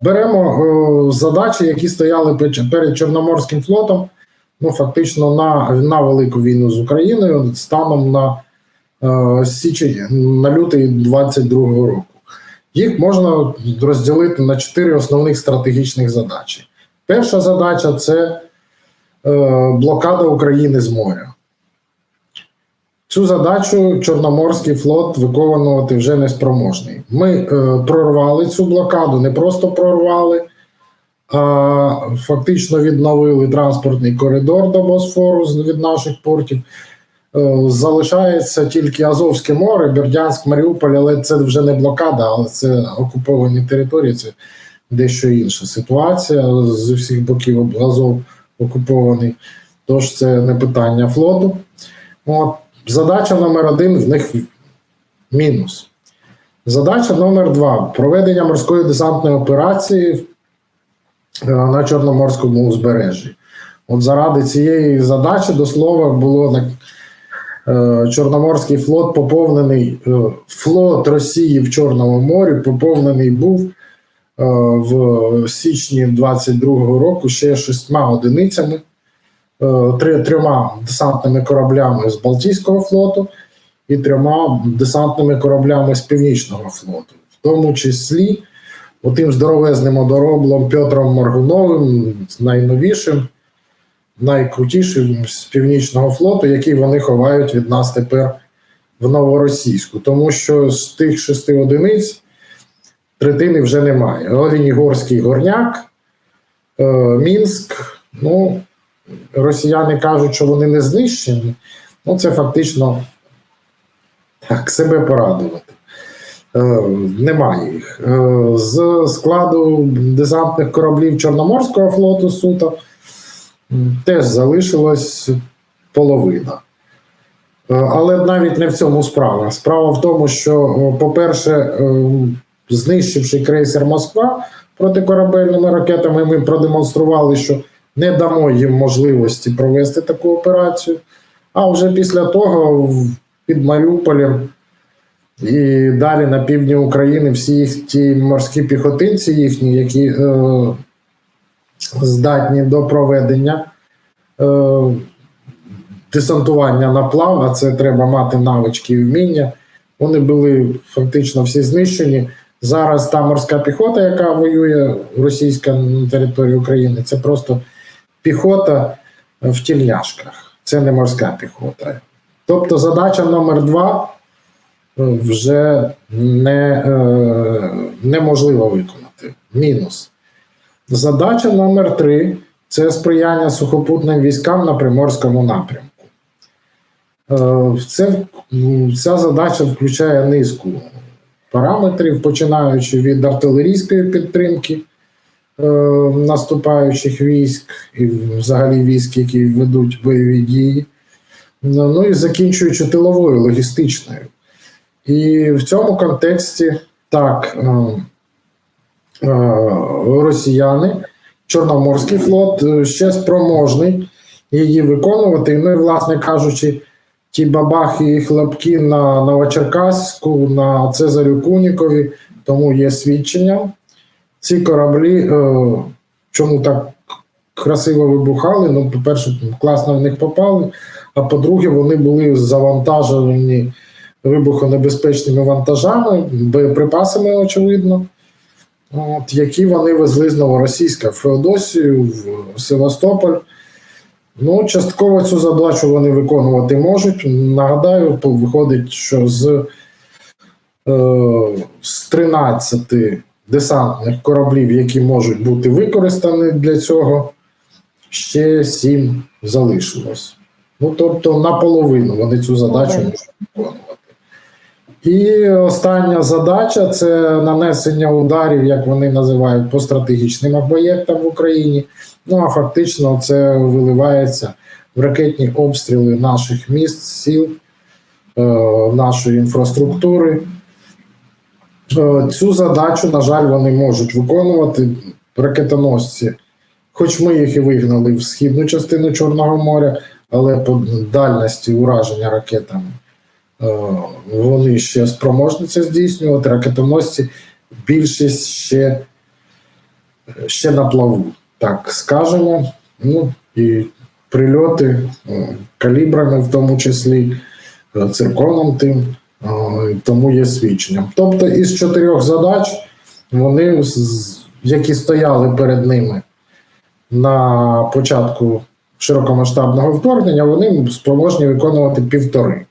Беремо е, задачі, які стояли перед Чорноморським флотом, ну фактично на, на велику війну з Україною станом на е, січень на лютий 22-го року. Їх можна розділити на чотири основних стратегічних задачі. Перша задача це е, блокада України з моря. Цю задачу Чорноморський флот виконувати вже не спроможний. Ми е, прорвали цю блокаду, не просто прорвали, а фактично відновили транспортний коридор до Босфору від наших портів. Е, залишається тільки Азовське море, Бердянськ, Маріуполь, але це вже не блокада, але це окуповані території, це дещо інша ситуація. З усіх боків Азов окупований. Тож це не питання флоту. От. Задача номер один в них мінус. Задача номер два проведення морської десантної операції е, на Чорноморському узбережжі. От заради цієї задачі, до слова, було е, Чорноморський флот поповнений, е, флот Росії в Чорному морі поповнений був в січні 22-го року ще шістьма одиницями три, трьома десантними кораблями з Балтійського флоту і трьома десантними кораблями з Північного флоту, в тому числі отим здоровезним одороблом Петром Моргуновим, найновішим, найкрутішим з Північного флоту, який вони ховають від нас тепер в новоросійську. Тому що з тих шести одиниць третини вже немає. Оленігорський горняк, е, Мінськ, ну росіяни кажуть, що вони не знищені, ну це фактично так, себе порадувати. Е, немає їх. Е, з складу десантних кораблів Чорноморського флоту суто теж залишилось половина. Е, але навіть не в цьому справа. Справа в тому, що, по-перше, е, знищивши крейсер Москва протикорабельними ракетами, ми продемонстрували, що не дамо їм можливості провести таку операцію. А вже після того під Маріуполем і далі на півдні України всі ті морські піхотинці їхні, які е, здатні до проведення е, десантування на плав, а це треба мати навички і вміння. Вони були фактично всі знищені. Зараз та морська піхота, яка воює російська на території України, це просто піхота в тільняшках. Це не морська піхота. Тобто задача номер два е, вже не, е, неможливо виконати. Мінус. Задача номер три це сприяння сухопутним військам на приморському напрямку. Е, Це, ця задача включає низку параметрів, починаючи від артилерійської підтримки е, наступаючих військ і взагалі військ, які ведуть бойові дії, ну ну і закінчуючи тиловою логістичною. І в цьому контексті так е, е, росіяни, Чорноморський флот е, ще спроможний її виконувати. Ну і, власне кажучи, ті бабахи і хлопки на Новочеркаську, на Цезарю Кунікові, тому є свідчення. Ці кораблі е, чому так красиво вибухали? Ну, по-перше, класно в них попали, а по-друге, вони були завантажені вибухонебезпечними вантажами, боєприпасами, очевидно, от, які вони везли з Новоросійська в Феодосію, в Севастополь. Ну, частково цю задачу вони виконувати можуть. Нагадаю, виходить, що з, е, з 13 десантних кораблів, які можуть бути використані для цього, ще 7 залишилось. Ну, тобто наполовину вони цю задачу можуть виконувати. І остання задача це нанесення ударів, як вони називають, по стратегічним об'єктам в Україні. Ну а фактично це виливається в ракетні обстріли наших міст, сіл, е, нашої інфраструктури. Е, Цю задачу, на жаль, вони можуть виконувати ракетоносці, хоч ми їх і вигнали в східну частину Чорного моря, але по дальності ураження ракетами е, вони ще спроможні це здійснювати. Ракетоносці більшість ще ще на плаву, так скажемо. Ну і прильоти калібрами, в тому числі е, цирконом тим, тому є свідченням. Тобто із чотирьох задач вони, які стояли перед ними на початку широкомасштабного вторгнення, вони спроможні виконувати півтори.